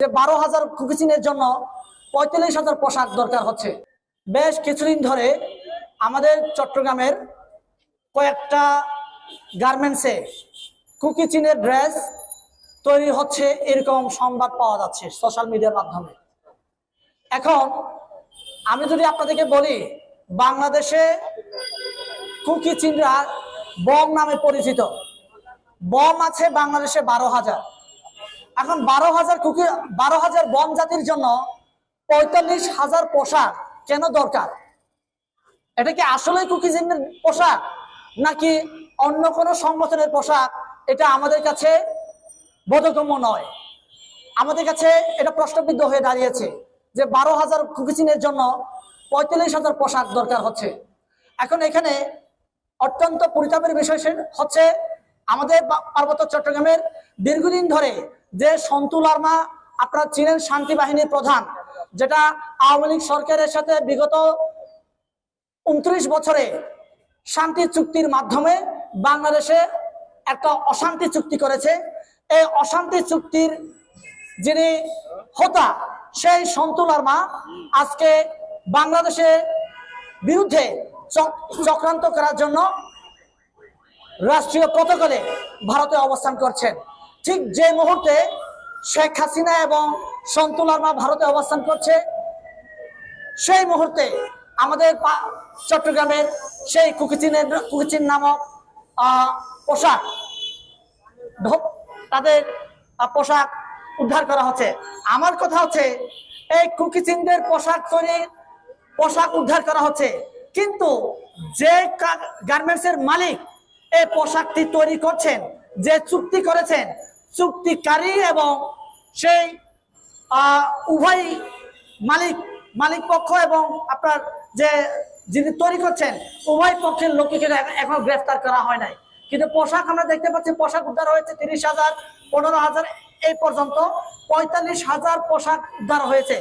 যে বারো হাজার কুকিচিনের জন্য পঁয়তাল্লিশ হাজার পোশাক দরকার হচ্ছে। বেশ কিছুদিন ধরে আমাদের চট্টগ্রামের কয়েকটা গার্মেন্টসে কুকিচিনের ড্রেস তৈরি হচ্ছে এরকম সংবাদ পাওয়া যাচ্ছে সোশ্যাল মিডিয়ার মাধ্যমে। এখন আমি যদি আপনাদেরকে বলি, বাংলাদেশে কুকিচিনরা বম নামে পরিচিত। বম আছে বাংলাদেশে বারো হাজার। এখন বারো হাজার কুকি, বারো হাজার বন জাতির জন্য পঁয়তাল্লিশ হাজার পোশাক কেন দরকার? এটা কি আসলে কুকিজিনের পোশাক, নাকি অন্য কোনো সংগঠনের পোশাক? এটা আমাদের কাছে বোধগম্য নয়। আমাদের কাছে এটা প্রশ্নবিদ্ধ হয়ে দাঁড়িয়েছে যে বারো হাজার কুকিচিনের জন্য পঁয়তাল্লিশ হাজার পোশাক দরকার হচ্ছে। এখন এখানে অত্যন্ত পরিতাপের বিষয় হচ্ছে আমাদের পার্বত্য চট্টগ্রামের দীর্ঘদিন ধরে যে সন্তুল আর্মা আপনারা চিনেন শান্তি বাহিনীর প্রধান, যেটা আওয়ামী লীগ সরকারের সাথে বিগত উনত্রিশ বছরে শান্তি চুক্তির মাধ্যমে বাংলাদেশে একটা অশান্তি চুক্তি করেছে। এই অশান্তি চুক্তির যিনি হোতা, সেই সন্তুল আর্মা আজকে বাংলাদেশের বিরুদ্ধে চক- চক্রান্ত করার জন্য রাষ্ট্রীয় প্রটোকলে ভারতে অবস্থান করছেন। ঠিক যে মুহূর্তে শেখ হাসিনা এবং সন্তুল আর্মা ভারতে অবস্থান করছে, সেই মুহূর্তে আমাদের চট্টগ্রামের সেই কুকিচিনের, কুকিচিন নামক পোশাক তাদের পোশাক উদ্ধার করা হচ্ছে। আমার কথা হচ্ছে, এই কুকিচিনদের পোশাক তৈরি, পোশাক উদ্ধার করা হচ্ছে। কিন্তু যে গার্মেন্টস এর মালিক এই পোশাকটি তৈরি করছেন, যে চুক্তি করেছেন চুক্তিকারী এবং সেই উভয় মালিক মালিক পক্ষ এবং আপনার যে যিনি তৈরি করছেন, উভয় পক্ষের লোককে কিন্তু এখনও গ্রেফতার করা হয় নাই। কিন্তু পোশাক আমরা দেখতে পাচ্ছি, পোশাক উদ্ধার হয়েছে তিরিশ হাজার, পনেরো হাজার, এই পর্যন্ত পঁয়তাল্লিশ হাজার পোশাক উদ্ধার হয়েছে।